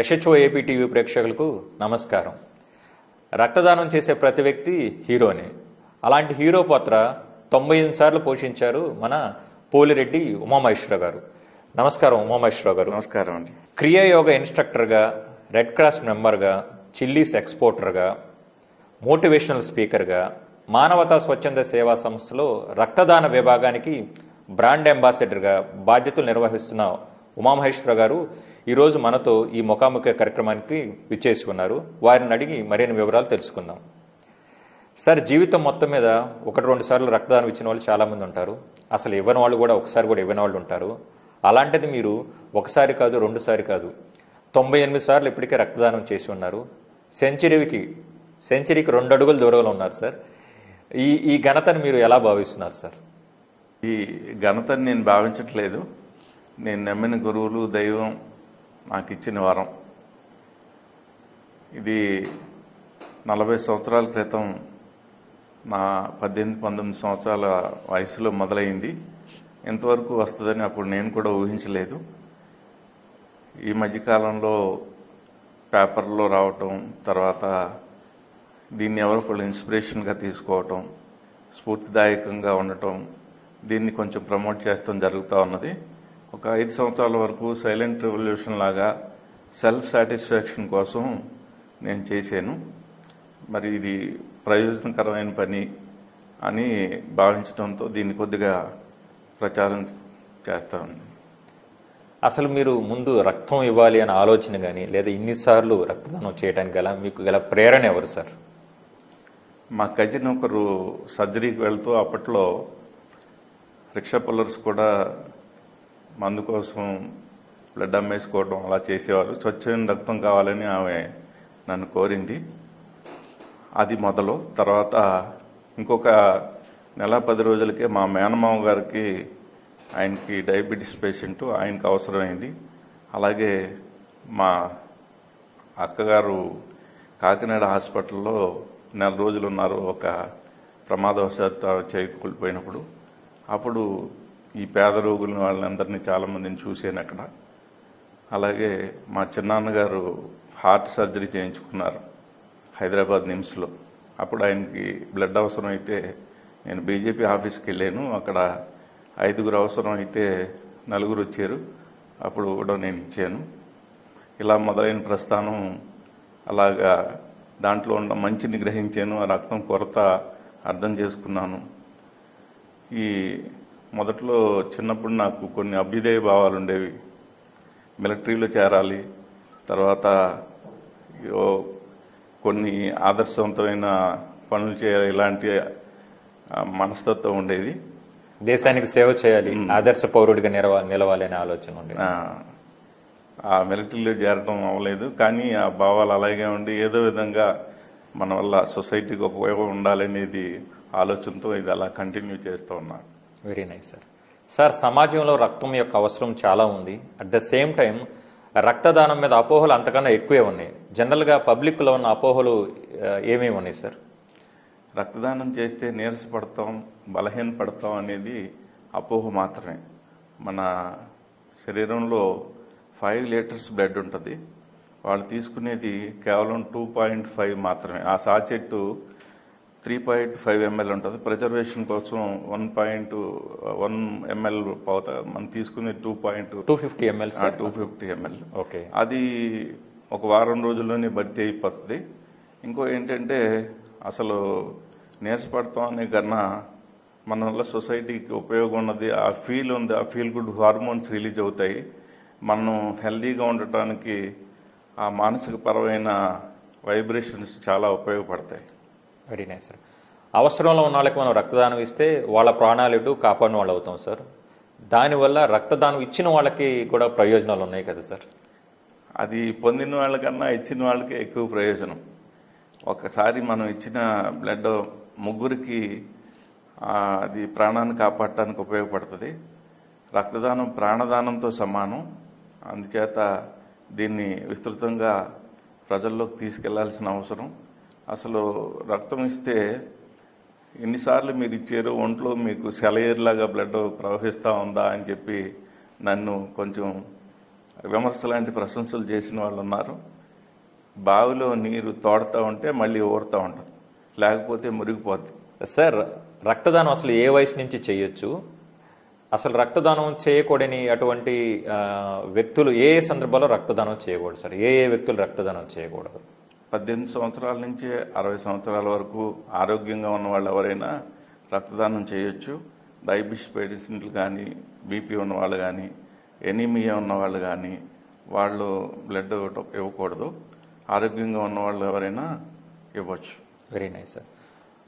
SHO AP TV ప్రేక్షకులకు నమస్కారం. రక్తదానం చేసే ప్రతి వ్యక్తి హీరోనే. అలాంటి హీరో పాత్ర తొంభై ఎనిమిది సార్లు పోషించారు మన పోలిరెడ్డి ఉమామహేశ్వర గారు. నమస్కారం ఉమామహేశ్వర గారు. నమస్కారం అండి. క్రియాయోగ ఇన్స్ట్రక్టర్గా రెడ్ క్రాస్ మెంబర్గా చిల్లీస్ ఎక్స్పోర్టర్గా మోటివేషనల్ స్పీకర్గా మానవతా స్వచ్ఛంద సేవా సంస్థలో రక్తదాన విభాగానికి బ్రాండ్ అంబాసిడర్గా బాధ్యతలు నిర్వహిస్తున్న ఉమామహేశ్వర గారు ఈరోజు మనతో ఈ ముఖాముఖి కార్యక్రమానికి విచ్చేసి ఉన్నారు. వారిని అడిగి మరిన్ని వివరాలు తెలుసుకుందాం. సార్ జీవితం మొత్తం మీద ఒకటి రెండు సార్లు రక్తదానం ఇచ్చిన వాళ్ళు చాలామంది ఉంటారు. అసలు ఇవ్వని వాళ్ళు కూడా ఒకసారి కూడా ఇవ్వని వాళ్ళు ఉంటారు. అలాంటిది మీరు ఒకసారి కాదు రెండుసారి కాదు తొంభై ఎనిమిది సార్లు ఇప్పటికే రక్తదానం చేసి ఉన్నారు. సెంచరీకి సెంచరీకి రెండు అడుగులు దూరంలో ఉన్నారు సార్. ఈ ఈ ఘనతను మీరు ఎలా భావిస్తున్నారు సార్? ఈ ఘనతను నేను భావించట్లేదు. నేను నమ్మిన గురువులు దైవం నాకు ఇచ్చిన వరం. ఇది నలభై సంవత్సరాల క్రితం నా పద్దెనిమిది పంతొమ్మిది సంవత్సరాల వయసులో మొదలైంది. ఎంతవరకు వస్తుందని అప్పుడు నేను కూడా ఊహించలేదు. ఈ మధ్యకాలంలో పేపర్లో రావటం తర్వాత దీన్ని ఎవరికొకళ్ళు ఇన్స్పిరేషన్గా తీసుకోవటం స్ఫూర్తిదాయకంగా ఉండటం దీన్ని కొంచెం ప్రమోట్ చేస్తాం జరుగుతూ ఉన్నది. ఒక ఐదు సంవత్సరాల వరకు సైలెంట్ రెవల్యూషన్ లాగా సెల్ఫ్ సాటిస్ఫాక్షన్ కోసం నేను చేశాను. మరి ఇది ప్రయోజనకరమైన పని అని భావించడంతో దీన్ని కొద్దిగా ప్రచారం చేస్తాను అసలు మీరు ముందు రక్తం ఇవ్వాలి అనే ఆలోచన కానీ లేదా ఇన్నిసార్లు రక్తదానం చేయడానికి గల మీకు గల ప్రేరణ ఎవరు సార్? మా కజిన్ ఒకరు సర్జరీకి వెళ్తూ అప్పట్లో రిక్షా పుల్లర్స్ కూడా మందు కోసం బ్లడ్ అమ్మేసుకోవడం అలా చేసేవారు. స్వచ్ఛమైన రక్తం కావాలని ఆమె నన్ను కోరింది. అది మొదలు. తర్వాత ఇంకొక నెల పది రోజులకే మా మేనమామ గారికి ఆయనకి డయాబెటీస్ పేషెంట్ ఆయనకి అవసరమైంది. అలాగే మా అక్కగారు కాకినాడ హాస్పిటల్లో నెల రోజులు ఉన్నారు ఒక ప్రమాదవశాత్తు చేయి అప్పుడు ఈ పేద రోగులను వాళ్ళందరినీ చాలామందిని చూశాను అక్కడ. అలాగే మా చిన్నాన్నగారు హార్ట్ సర్జరీ చేయించుకున్నారు హైదరాబాద్ నిమ్స్లో. అప్పుడు ఆయనకి బ్లడ్ అవసరం అయితే నేను బీజేపీ ఆఫీస్కి వెళ్ళాను. అక్కడ ఐదుగురు అవసరం అయితే నలుగురు వచ్చారు. అప్పుడు కూడా నేను ఇచ్చాను. ఇలా మొదలైన ప్రస్థానం అలాగా దాంట్లో ఉన్న మంచిని గ్రహించాను. ఆ రక్తం కొరత అర్థం చేసుకున్నాను. ఈ మొదట్లో చిన్నప్పుడు నాకు కొన్ని అభ్యుదయ భావాలు ఉండేవి. మిలిటరీలో చేరాలి తర్వాత కొన్ని ఆదర్శవంతమైన పనులు చేయాలి ఇలాంటి మనస్తత్వం ఉండేది. దేశానికి సేవ చేయాలి ఆదర్శ పౌరుడిగా నిలవ నిలవాలి అనే ఆలోచన ఉండేది. ఆ, మిలిటరీలో చేరడం అవ్వలేదు కానీ ఆ భావాలు అలాగే ఉండి ఏదో విధంగా మన వల్ల సొసైటీకి ఉపయోగం ఉండాలనేది ఆలోచనతో ఇది అలా కంటిన్యూ చేస్తూ ఉన్నాను వెరీ నైస్ సార్. సార్ సమాజంలో రక్తం యొక్క అవసరం చాలా ఉంది. అట్ ద సేమ్ టైం రక్తదానం మీద అపోహలు అంతకన్నా ఎక్కువే ఉన్నాయి. జనరల్గా పబ్లిక్లో ఉన్న అపోహలు ఏమేమి ఉన్నాయి సార్? రక్తదానం చేస్తే నీరసపడతాం బలహీన పడతాం అనేది అపోహ మాత్రమే. మన శరీరంలో ఫైవ్ లీటర్స్ బ్లడ్ ఉంటుంది. వాళ్ళు తీసుకునేది కేవలం టూ పాయింట్ ఫైవ్ మాత్రమే. ఆ sachet three point five ML ఉంటుంది. ప్రిజర్వేషన్ కోసం వన్ పాయింట్ వన్ ఎంఎల్ పోతా మనం తీసుకునే two point two fifty ML two fifty ML okay అది ఒక వారం రోజుల్లోనే భర్తీ అయిపోతుంది. ఇంకో ఏంటంటే అసలు నీరసపడతాం అనే కన్నా మన వల్ల సొసైటీకి ఉపయోగం ఉన్నది. ఆ ఫీల్ ఉంది. ఆ ఫీల్ గుడ్ హార్మోన్స్ రిలీజ్ అవుతాయి. మనం హెల్దీగా ఉండటానికి ఆ మానసిక పరమైన వైబ్రేషన్స్ చాలా ఉపయోగపడతాయి. Very nice sir. అవసరంలో ఉన్న వాళ్ళకి మనం రక్తదానం ఇస్తే వాళ్ళ ప్రాణాలు ఇటు కాపాడిన వాళ్ళు అవుతాం సార్. దానివల్ల రక్తదానం ఇచ్చిన వాళ్ళకి కూడా ప్రయోజనాలు ఉన్నాయి కదా సార్. అది పొందిన వాళ్ళకన్నా ఇచ్చిన వాళ్ళకి ఎక్కువ ప్రయోజనం. ఒకసారి మనం ఇచ్చిన బ్లడ్ ముగ్గురికి అది ప్రాణాన్ని కాపాడటానికి ఉపయోగపడుతుంది. రక్తదానం ప్రాణదానంతో సమానం. అందుచేత దీన్ని విస్తృతంగా ప్రజల్లోకి తీసుకెళ్ళాల్సిన అవసరం. అసలు రక్తం ఇస్తే ఎన్నిసార్లు మీరు ఇచ్చారు? ఒంట్లో మీకు సెలయేరులాగా బ్లడ్ ప్రవహిస్తూ ఉందా అని చెప్పి నన్ను కొంచెం విమర్శ లాంటి ప్రశంసలు చేసిన వాళ్ళు ఉన్నారు. బావిలో నీరు తోడుతూ ఉంటే మళ్ళీ ఊరుతూ ఉంటుంది. లేకపోతే మురిగిపోద్ది. సార్ రక్తదానం అసలు ఏ వయసు నుంచి చేయొచ్చు? అసలు రక్తదానం చేయకూడని అటువంటి వ్యక్తులు ఏ ఏ సందర్భాల్లో రక్తదానం చేయకూడదు సార్? ఏ ఏ వ్యక్తులు రక్తదానం చేయకూడదు? పద్దెనిమిది సంవత్సరాల నుంచి అరవై సంవత్సరాల వరకు ఆరోగ్యంగా ఉన్న వాళ్ళు ఎవరైనా రక్తదానం చేయొచ్చు. డయాబెటిస్ పేషెంట్లు కానీ బీపీ ఉన్న వాళ్ళు కానీ ఎనీమియా ఉన్న వాళ్ళు కానీ వాళ్ళు బ్లడ్ ఇవ్వకూడదు. ఆరోగ్యంగా ఉన్న వాళ్ళు ఎవరైనా ఇవ్వచ్చు. వెరీ నైస్ సార్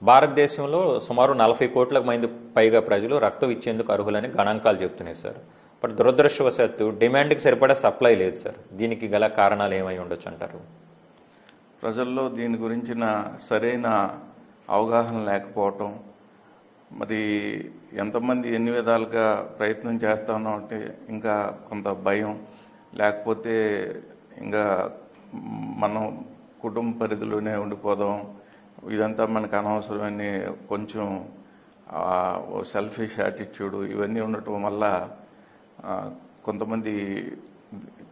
భారతదేశంలో సుమారు నలభై కోట్ల మంది పైగా ప్రజలు రక్తం ఇచ్చేందుకు అర్హులని గణాంకాలు చెప్తున్నాయి సార్ బట్ దురదృష్టవశాత్తు డిమాండ్కి సరిపడా సప్లై లేదు సార్ దీనికి గల కారణాలు ఏమై ఉండొచ్చు అంటారు? ప్రజల్లో దీని గురించిన సరైన అవగాహన లేకపోవటం మరి ఎంతమంది ఎన్ని విధాలుగా ప్రయత్నం చేస్తానో అంటే ఇంకా కొంత భయం లేకపోతే ఇంకా మనం కుటుంబ పరిధిలోనే ఉండిపోదాం ఇదంతా మనకు అనవసరమని కొంచెం సెల్ఫిష్ యాటిట్యూడ్ ఇవన్నీ ఉండటం వల్ల కొంతమంది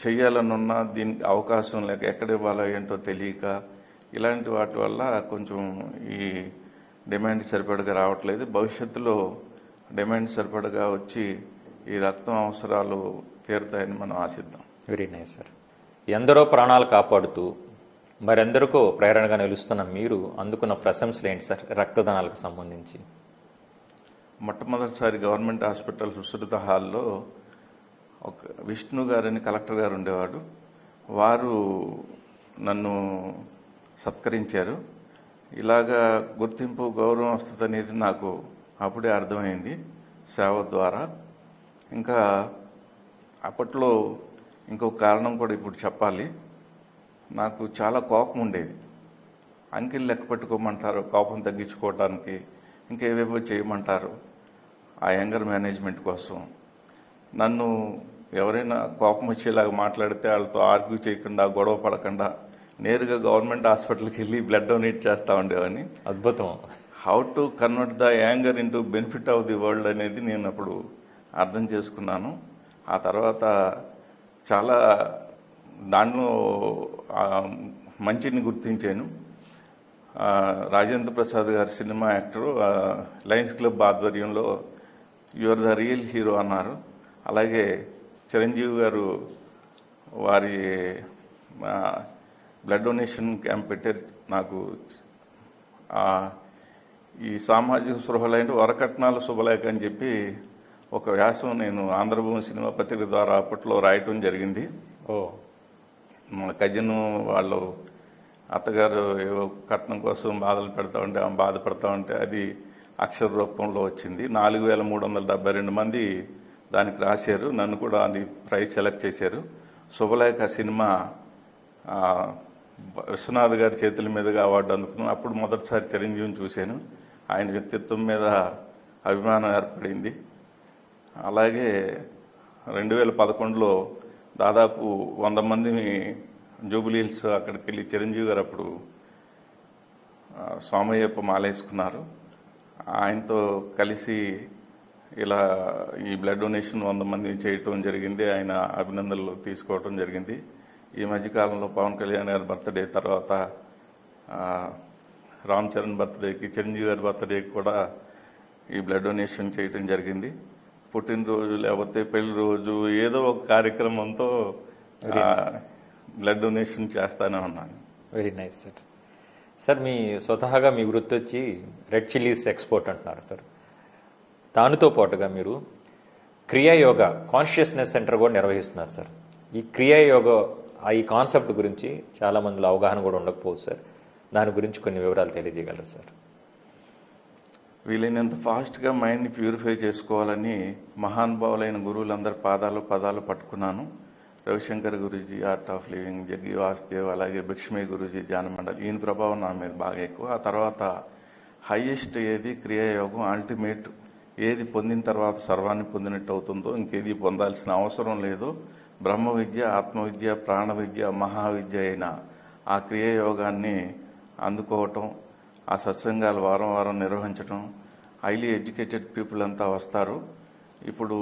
చెయ్యాలని ఉన్నా దీనికి అవకాశం లేక ఎక్కడ ఇవ్వాలో ఏంటో తెలియక ఇలాంటి వాటి వల్ల కొంచెం ఈ డిమాండ్ సరిపడగా రావట్లేదు. భవిష్యత్తులో డిమాండ్ సరిపడగా వచ్చి ఈ రక్తం అవసరాలు తీరుతాయని మనం ఆశిద్దాం. వెరీ నైస్ సార్ ఎందరో ప్రాణాలు కాపాడుతూ మరెందరికో ప్రేరణగా నిలుస్తున్న మీరు అందుకున్న ప్రశంసలు ఏంటి సార్ రక్తదానాలకు సంబంధించి. మొట్టమొదటిసారి గవర్నమెంట్ హాస్పిటల్ సుశ్రుత హాల్లో ఒక విష్ణు గారని కలెక్టర్ గారు ఉండేవాడు. వారు నన్ను సత్కరించారు. ఇలాగా గుర్తింపు గౌరవం వస్తుంది అనేది నాకు అప్పుడే అర్థమైంది సేవ ద్వారా. ఇంకా అప్పట్లో ఇంకొక కారణం కూడా ఇప్పుడు చెప్పాలి. నాకు చాలా కోపం ఉండేది. అంకెలు లెక్క పెట్టుకోమంటారు కోపం తగ్గించుకోవడానికి ఇంకేవేవో చేయమంటారు. ఆ యంగర్ మేనేజ్మెంట్ కోసం నన్ను ఎవరైనా కోపం వచ్చేలాగా మాట్లాడితే వాళ్ళతో ఆర్గ్యూ చేయకుండా గొడవ పడకుండా నేరుగా గవర్నమెంట్ హాస్పిటల్కి వెళ్ళి బ్లడ్ డొనేట్ చేస్తూ ఉండేవాడిని. అద్భుతం. How to convert the anger into benefit of the world అనేది నేను అప్పుడు అర్థం చేసుకున్నాను. ఆ తర్వాత చాలా దాంట్లో మంచిని గుర్తించాను. రాజేంద్ర ప్రసాద్ గారి సినిమా యాక్టర్ లయన్స్ క్లబ్ ఆధ్వర్యంలో యువర్ ద రియల్ హీరో అన్నారు. అలాగే చిరంజీవి గారు వారి బ్లడ్ డొనేషన్ క్యాంప్ పెట్టారు నాకు ఈ సామాజిక స్పృహలైన వరకట్నాల శుభలేఖ అని చెప్పి ఒక వ్యాసం నేను ఆంధ్రభూమి సినిమా పత్రిక ద్వారా అప్పట్లో రాయటం జరిగింది. ఓ. మా కజిన్ వాళ్ళు అత్తగారు ఏవో కట్నం కోసం బాధలు పెడతా ఉంటే ఆమె బాధపడతా ఉంటే అది అక్షర రూపంలో వచ్చింది. నాలుగు వేల మూడు వందల డెబ్బై రెండు మంది దానికి రాశారు. నన్ను కూడా అది ప్రైజ్ సెలెక్ట్ చేశారు. శుభలేఖ సినిమా విశ్వనాథ్ గారి చేతుల మీదుగా అవార్డు అందుకున్నాను. అప్పుడు మొదటిసారి చిరంజీవిని చూశాను. ఆయన వ్యక్తిత్వం మీద అభిమానం ఏర్పడింది. అలాగే రెండు వేల పదకొండులో దాదాపు వంద మందిని జూబిలీహిల్స్ అక్కడికి వెళ్ళి చిరంజీవి గారు అప్పుడు స్వామయ్యప్ప సోమయ్యప్ప మాలేసుకున్నారు. ఆయనతో కలిసి ఇలా ఈ బ్లడ్ డొనేషన్ వంద మంది చేయటం జరిగింది. ఆయన అభినందనలు తీసుకోవటం జరిగింది. ఈ మధ్యకాలంలో పవన్ కళ్యాణ్ గారి బర్త్డే తర్వాత రామ్ చరణ్ బర్త్డేకి చిరంజీవి గారి బర్త్డేకి కూడా ఈ బ్లడ్ డొనేషన్ చేయటం జరిగింది. పుట్టినరోజు లేకపోతే పెళ్ళి రోజు ఏదో ఒక కార్యక్రమంతో బ్లడ్ డొనేషన్ చేస్తానే ఉన్నాను. వెరీ నైస్ సార్ సార్ మీ స్వతహాగా మీ వృత్తి వచ్చి రెడ్ చిల్లీస్ ఎక్స్పోర్ట్ అంటున్నారు సార్ దానితో పాటుగా మీరు క్రియాయోగ కాన్షియస్నెస్ సెంటర్ కూడా నిర్వహిస్తున్నారు సార్. ఈ క్రియాయోగ ఆ ఈ కాన్సెప్ట్ గురించి చాలా మందిలో అవగాహన కూడా ఉండకపోవచ్చు సార్. దాని గురించి కొన్ని వివరాలు తెలియజేయగలరు సార్. వీలైనంత ఫాస్ట్గా మైండ్ని ప్యూరిఫై చేసుకోవాలని మహానుభావులైన గురువులందరి పాదాలు పదాలు పట్టుకున్నాను. Ravishankar Guruji art of living Jaggi Vasudev అలాగే భిక్ష్మీ గురూజీ జానమండలి మండలి ఈయన ప్రభావం నా మీద బాగా ఎక్కువ. ఆ తర్వాత హైయెస్ట్ ఏది? క్రియాయోగం అల్టిమేట్ ఏది పొందిన తర్వాత సర్వాన్ని పొందినట్టు అవుతుందో ఇంకేది పొందాల్సిన అవసరం లేదు. బ్రహ్మ విద్య ఆత్మవిద్య ప్రాణ విద్య మహావిద్య అయిన ఆ క్రియాయోగాన్ని అందుకోవటం ఆ సత్సంగాలు వారం వారం నిర్వహించటం హైలీ ఎడ్యుకేటెడ్ పీపుల్ అంతా వస్తారు. ఇప్పుడు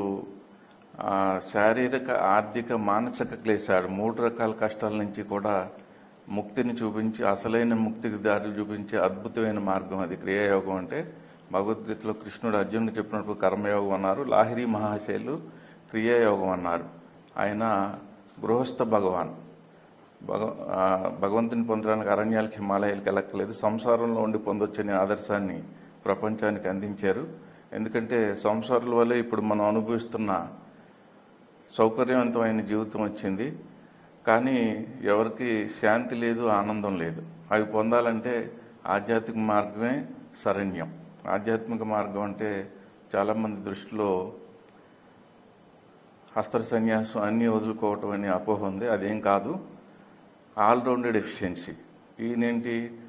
శారీరక ఆర్థిక మానసిక క్లేశాడు మూడు రకాల కష్టాల నుంచి కూడా ముక్తిని చూపించి అసలైన ముక్తికి దారి చూపించే అద్భుతమైన మార్గం అది క్రియాయోగం అంటే భగవద్గీతలో కృష్ణుడు అర్జునుడు చెప్పినప్పుడు కర్మయోగం అన్నారు లాహిరి మహాశైలు క్రియాయోగం అన్నారు. ఆయన గృహస్థ భగవాన్. భగ భగవంతుని పొందడానికి అరణ్యాలకి హిమాలయాలకు వెళ్ళక్కలేదు సంసారంలో ఉండి పొందొచ్చని ఆదర్శాన్ని ప్రపంచానికి అందించారు. ఎందుకంటే సంసారాల వల్లే ఇప్పుడు మనం అనుభవిస్తున్న సౌకర్యవంతమైన జీవితం వచ్చింది. కానీ ఎవరికి శాంతి లేదు ఆనందం లేదు. అవి పొందాలంటే ఆధ్యాత్మిక మార్గమే శరణ్యం. ఆధ్యాత్మిక మార్గం అంటే చాలామంది దృష్టిలో హస్త సన్యాసం అన్నీ వదులుకోవటం అనే అపోహ ఉంది. అదేం కాదు. All rounded efficiency. ఈయనేంటి?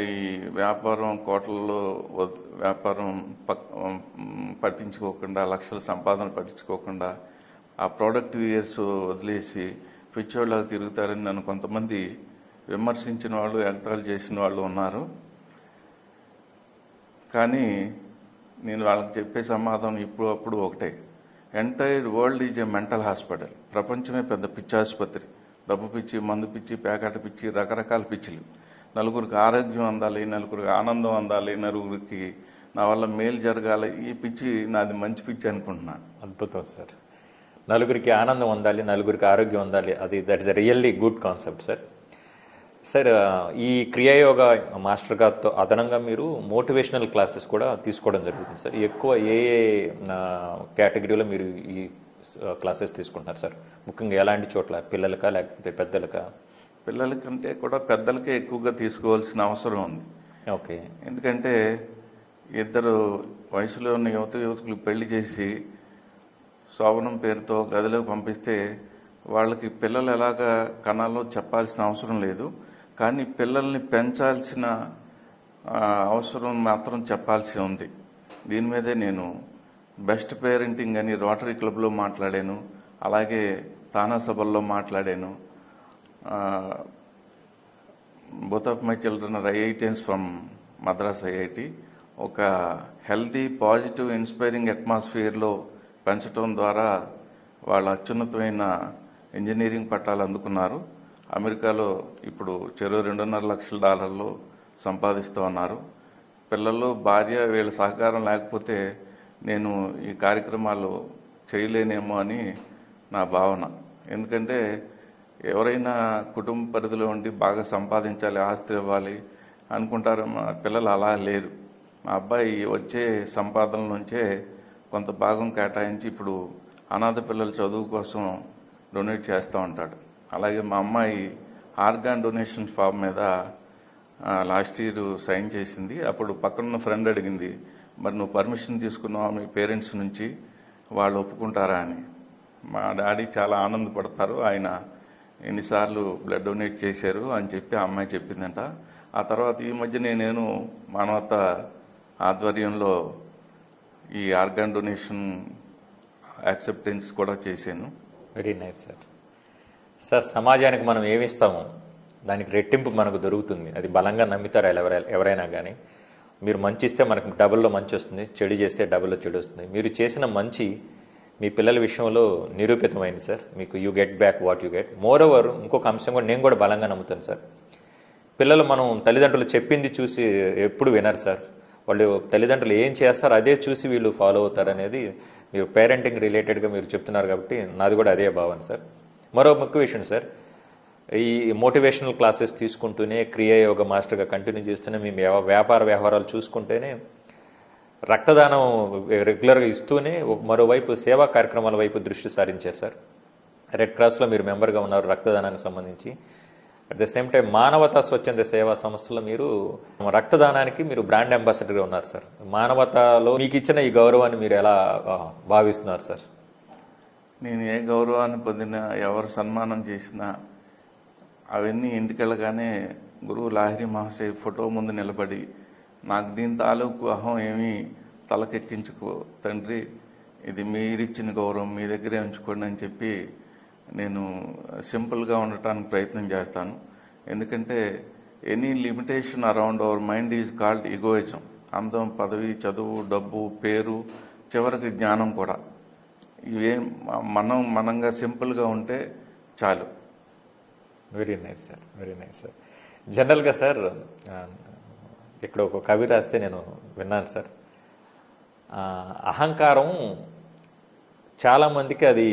ఈ వ్యాపారం కోట్లలో వ్యాపారం పట్టించుకోకుండా లక్షల సంపాదన పట్టించుకోకుండా ఆ ప్రోడక్ట్ ఇయర్స్ వదిలేసి పిచ్చోళ్ళగా తిరుగుతారని నన్ను కొంతమంది విమర్శించిన వాళ్ళు ఎగతాలు చేసిన వాళ్ళు ఉన్నారు. కానీ నేను వాళ్ళకి చెప్పే సమాధానం ఇప్పుడు అప్పుడు ఒకటే. Entire world is a mental hospital ప్రపంచమే పెద్ద పిచ్చి ఆసుపత్రి. డబ్బు పిచ్చి మందు పిచ్చి పేకాట పిచ్చి రకరకాల పిచ్చిలు. నలుగురికి ఆరోగ్యం అందాలి నలుగురికి ఆనందం అందాలి నలుగురికి నా వల్ల మేలు జరగాలి. ఈ పిచ్చి నాది మంచి పిచ్చి అనుకుంటున్నాను అద్భుతం సార్. నలుగురికి ఆనందం ఉండాలి నలుగురికి ఆరోగ్యం ఉండాలి అది that is a really good concept sir sir ఈ క్రియాయోగ మాస్టర్ గారితో అదనంగా మీరు మోటివేషనల్ క్లాసెస్ కూడా తీసుకోవడం జరుగుతుంది సార్. ఎక్కువ ఏ ఏ కేటగిరీలో మీరు ఈ క్లాసెస్ తీసుకుంటున్నారు సార్? ముఖ్యంగా ఎలాంటి చోట్ల? పిల్లలకా లేకపోతే పెద్దలకా? పిల్లలకంటే కూడా పెద్దలకే ఎక్కువగా తీసుకోవాల్సిన అవసరం ఉంది. ఓకే. ఎందుకంటే ఇద్దరు వయసులో ఉన్న యువత యువతులు పెళ్ళి చేసి శోభనం పేరుతో గదిలోకి పంపిస్తే వాళ్ళకి పిల్లలు ఎలాగా కనాలో చెప్పాల్సిన అవసరం లేదు. కానీ పిల్లల్ని పెంచాల్సిన అవసరం మాత్రం చెప్పాల్సి ఉంది. దీని మీదే నేను బెస్ట్ పేరెంటింగ్ అని రోటరీ క్లబ్లో మాట్లాడాను అలాగే తానా సభల్లో మాట్లాడాను. Both of my children are IITians from Madras IIT. ఒక హెల్దీ పాజిటివ్ ఇన్స్పైరింగ్ అట్మాస్ఫియర్లో పెంచడం ద్వారా వాళ్ళ అత్యున్నతమైన ఇంజనీరింగ్ పట్టాలు అందుకున్నారు. అమెరికాలో ఇప్పుడు చెరో రెండున్నర లక్షల డాలర్లు సంపాదిస్తూ ఉన్నారు పిల్లలు భార్య వీళ్ళ సహకారం లేకపోతే నేను ఈ కార్యక్రమాలు చేయలేనేమో అని నా భావన. ఎందుకంటే ఎవరైనా కుటుంబ పరిధిలో ఉండి బాగా సంపాదించాలి ఆస్తి ఇవ్వాలి అనుకుంటారు మా పిల్లలు అలా లేరు. మా అబ్బాయి వచ్చే సంపాదన నుంచే కొంత భాగం కేటాయించి ఇప్పుడు అనాథ పిల్లల చదువు కోసం డొనేట్ చేస్తూ ఉంటాడు. అలాగే మా అమ్మాయి ఆర్గాన్ డొనేషన్ ఫామ్ మీద లాస్ట్ ఇయర్ సైన్ చేసింది. అప్పుడు పక్కనున్న ఫ్రెండ్ అడిగింది మరి నువ్వు పర్మిషన్ తీసుకున్నావు మీ పేరెంట్స్ నుంచి? వాళ్ళు ఒప్పుకుంటారా అని. మా డాడీ చాలా ఆనందపడతారు. ఆయన ఎన్నిసార్లు బ్లడ్ డొనేట్ చేశారు అని చెప్పి ఆ అమ్మాయి చెప్పిందంట. ఆ తర్వాత ఈ మధ్య నేను మానవత ఆధ్వర్యంలో ఈ ఆర్గాన్ డొనేషన్ యాక్సెప్టెన్స్ కూడా చేశాను. వెరీ నైస్ సార్ సార్ సమాజానికి మనం ఏమిస్తామో దానికి రెట్టింపు మనకు దొరుకుతుంది. అది బలంగా నమ్ముతారు ఎవరైనా ఎవరైనా కానీ మీరు మంచి ఇస్తే మనకు డబుల్లో మంచి వస్తుంది చెడు చేస్తే డబుల్లో చెడు వస్తుంది. మీరు చేసిన మంచి మీ పిల్లల విషయంలో నిరూపితమైంది సార్. మీకు you get back what you get moreover ఇంకొక అంశం కూడా నేను కూడా బలంగా నమ్ముతాను సార్. పిల్లలు మనం తల్లిదండ్రులు చెప్పింది చూసి ఎప్పుడు వినరు సార్. వాళ్ళు తల్లిదండ్రులు ఏం చేస్తారో అదే చూసి వీళ్ళు ఫాలో అవుతారు అనేది మీరు పేరెంటింగ్ రిలేటెడ్గా మీరు చెప్తున్నారు కాబట్టి నాది కూడా అదే భావన సార్. మరో ముఖ్య విషయం సార్ ఈ మోటివేషనల్ క్లాసెస్ తీసుకుంటూనే క్రియాయోగ మాస్టర్గా కంటిన్యూ చేస్తూనే మీ వ్యాపార వ్యవహారాలు చూసుకుంటేనే రక్తదానం రెగ్యులర్గా ఇస్తూనే మరోవైపు సేవా కార్యక్రమాల వైపు దృష్టి సారించారు సార్ రెడ్ క్రాస్లో మీరు మెంబర్గా ఉన్నారు రక్తదానానికి సంబంధించి. అట్ ద సేమ్ టైం మానవతా స్వచ్ఛంద సేవా సంస్థలో మీరు రక్తదానానికి మీరు బ్రాండ్ అంబాసిడర్గా ఉన్నారు సార్ మానవతలో మీకు ఇచ్చిన ఈ గౌరవాన్ని మీరు ఎలా భావిస్తున్నారు సార్ నేను ఏ గౌరవాన్ని పొందినా ఎవరు సన్మానం చేసినా అవన్నీ ఇంటికెళ్ళగానే గురువు లాహిరి మహాశయ ఫోటో ముందు నిలబడి నాకు దీని తాలూకు అహం ఏమీ తలకెక్కించుకో తండ్రి ఇది మీరిచ్చిన గౌరవం మీ దగ్గరే ఉంచుకోండి అని చెప్పి నేను సింపుల్గా ఉండటానికి ప్రయత్నం చేస్తాను. ఎందుకంటే any limitation around our mind is called egoism అందం పదవి చదువు డబ్బు పేరు చివరికి జ్ఞానం కూడా. ఇవేం మనం మనంగా సింపుల్గా ఉంటే చాలు. Very nice sir very nice sir జనరల్గా సార్ ఇక్కడ ఒక కవి రాస్తే నేను విన్నాను సార్ అహంకారం చాలామందికి అది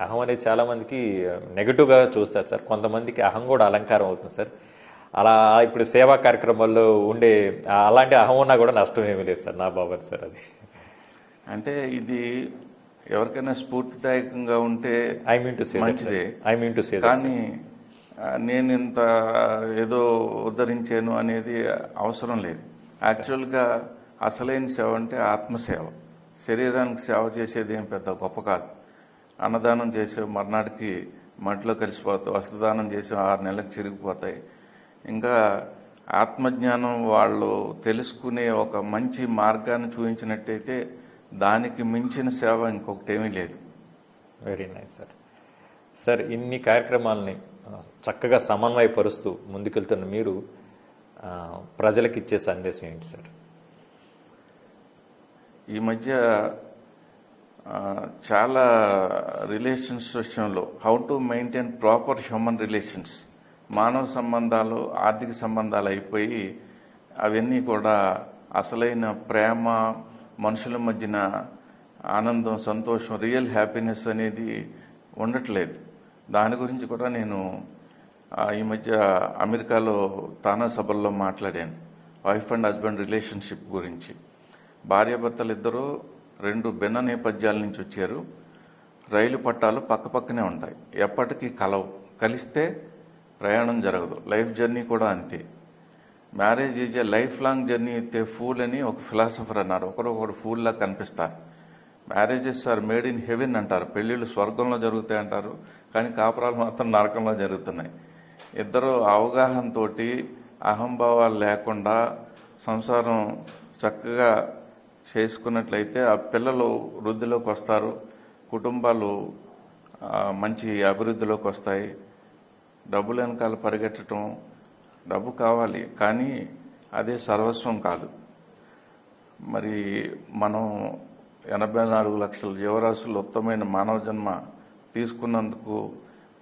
అహం అనేది చాలామందికి నెగిటివ్గా చూస్తారు సార్ కొంతమందికి అహం కూడా అలంకారం అవుతుంది సార్ అలా ఇప్పుడు సేవా కార్యక్రమాల్లో ఉండే అలాంటి అహం ఉన్నా కూడా నష్టం ఏమీ లేదు సార్ నా బాబర్ సార్ అది. అంటే ఇది ఎవరికైనా స్ఫూర్తిదాయకంగా ఉంటే ఐ మీన్ టు సే మంచిదే. ఐ మీన్ టు సే కానీ నేను ఇంత ఏదో ఉద్ధరించాను అనేది అవసరం లేదు. యాక్చువల్గా అసలైన సేవ అంటే ఆత్మసేవ. శరీరానికి సేవ చేసేది ఏం పెద్ద గొప్ప కాదు. అన్నదానం చేసే మర్నాటికి మట్టిలో కలిసిపోతాయి వస్త్రదానం చేసే ఆరు నెలలకు చిరిగిపోతాయి. ఇంకా ఆత్మజ్ఞానం వాళ్ళు తెలుసుకునే ఒక మంచి మార్గాన్ని చూపించినట్టయితే దానికి మించిన సేవ ఇంకొకటి ఏమీ లేదు. వెరీ నైస్ సార్ సార్ ఇన్ని కార్యక్రమాలని చక్కగా సమన్వయపరుస్తూ ముందుకెళ్తున్న మీరు ప్రజలకు ఇచ్చే సందేశం ఏంటి సార్ ఈ మధ్య చాలా రిలేషన్స్ విషయంలో how to maintain proper human relations మానవ సంబంధాలు ఆర్థిక సంబంధాలు అయిపోయి అవన్నీ కూడా అసలైన ప్రేమ మనుషుల మధ్యన ఆనందం సంతోషం రియల్ హ్యాపీనెస్ అనేది ఉండట్లేదు. దాని గురించి కూడా నేను ఈ మధ్య అమెరికాలో తానా సభల్లో మాట్లాడాను. వైఫ్ అండ్ హస్బెండ్ రిలేషన్షిప్ గురించి. భార్యాభర్తలు ఇద్దరూ రెండు భిన్న నేపథ్యాల నుంచి వచ్చారు. రైలు పట్టాలు పక్కపక్కనే ఉంటాయి. ఎప్పటికీ కలవు. కలిస్తే ప్రయాణం జరగదు. లైఫ్ జర్నీ కూడా అంతే. Marriage is a life long journey అయితే ఫూల్ అని ఒక ఫిలాసఫర్ అన్నారు. ఒకరొకరు ఫూల్లా కనిపిస్తారు. Marriages are made in heaven అంటారు. పెళ్ళిళ్ళు స్వర్గంలో జరుగుతాయి అంటారు. కానీ కాపురాలు మాత్రం నరకంలో జరుగుతున్నాయి. ఇద్దరు అవగాహనతో అహంభావాలు లేకుండా సంసారం చక్కగా చేసుకున్నట్లయితే ఆ పిల్లలు వృద్ధిలోకి వస్తారు. కుటుంబాలు మంచి అభివృద్ధిలోకి వస్తాయి. డబ్బులు వెనకాల పరిగెట్టడం డబ్బు కావాలి కానీ అదే సర్వస్వం కాదు. మరి మనం ఎనభై నాలుగు లక్షల జీవరాశులు ఉత్తమైన మానవ జన్మ తీసుకున్నందుకు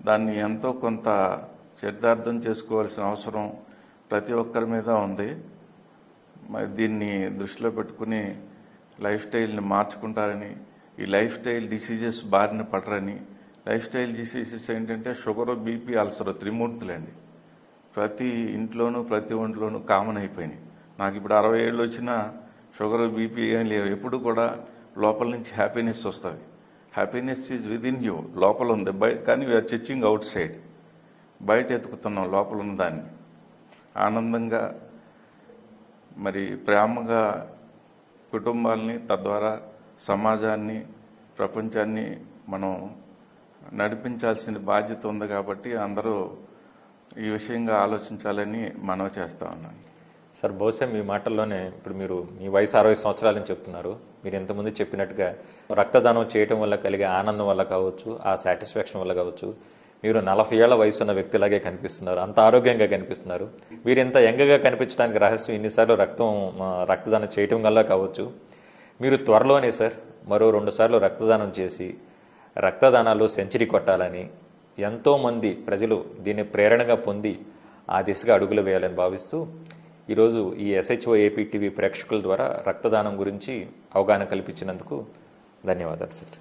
దాన్ని ఎంతో కొంత చరితార్థం చేసుకోవాల్సిన అవసరం ప్రతి ఒక్కరి మీద ఉంది. మరి దీన్ని దృష్టిలో పెట్టుకుని లైఫ్ స్టైల్ని మార్చుకుంటారని ఈ లైఫ్ స్టైల్ డిసీజెస్ బారిన పడరని లైఫ్ స్టైల్ డిసీజెస్ ఏంటంటే షుగర్ బీపీ అల్సర్ త్రిమూర్తులండి. ప్రతి ఇంట్లోనూ ప్రతి ఒంట్లోనూ కామన్ అయిపోయినాయి. నాకు ఇప్పుడు అరవై ఏళ్ళు వచ్చినా షుగర్ బీపీ ఏం లేవు. ఎప్పుడు కూడా లోపల నుంచి హ్యాపీనెస్ వస్తుంది. Happiness is within you. లోపల ఉంది. బయట కానీ వీఆర్ చిచ్చింగ్ అవుట్ సైడ్ బయట ఎతుకుతున్నాం లోపల ఉన్న దాన్ని. ఆనందంగా మరి ప్రేమగా కుటుంబాలని తద్వారా సమాజాన్ని ప్రపంచాన్ని మనం నడిపించాల్సిన బాధ్యత ఉంది కాబట్టి అందరూ ఈ విషయంగా ఆలోచించాలని మనవి చేస్తా ఉన్నాను. సార్ బహుశా మీ మాటల్లోనే ఇప్పుడు మీరు మీ వయసు అరవై సంవత్సరాలని చెప్తున్నారు. మీరు ఇంతకుముందు చెప్పినట్టుగా రక్తదానం చేయటం వల్ల కలిగే ఆనందం వల్ల కావచ్చు ఆ సాటిస్ఫాక్షన్ వల్ల కావచ్చు మీరు నలభై ఏళ్ళ వయసు ఉన్న వ్యక్తిలాగే కనిపిస్తున్నారు అంత ఆరోగ్యంగా కనిపిస్తున్నారు. మీరు ఇంత యంగగా కనిపించడానికి రహస్యం ఇన్నిసార్లు రక్తం రక్తదానం చేయటం వల్ల కావచ్చు. మీరు త్వరలోనే సార్ మరో రెండుసార్లు రక్తదానం చేసి రక్తదానాలు సెంచరీ కొట్టాలని ఎంతోమంది ప్రజలు దీన్ని ప్రేరణగా పొంది ఆ దిశగా అడుగులు వేయాలని భావిస్తూ ఈరోజు ఈ ఎస్హెచ్ఓ ఏపీ టీవీ ప్రేక్షకుల ద్వారా రక్తదానం గురించి అవగాహన కల్పించినందుకు ధన్యవాదాలు సార్.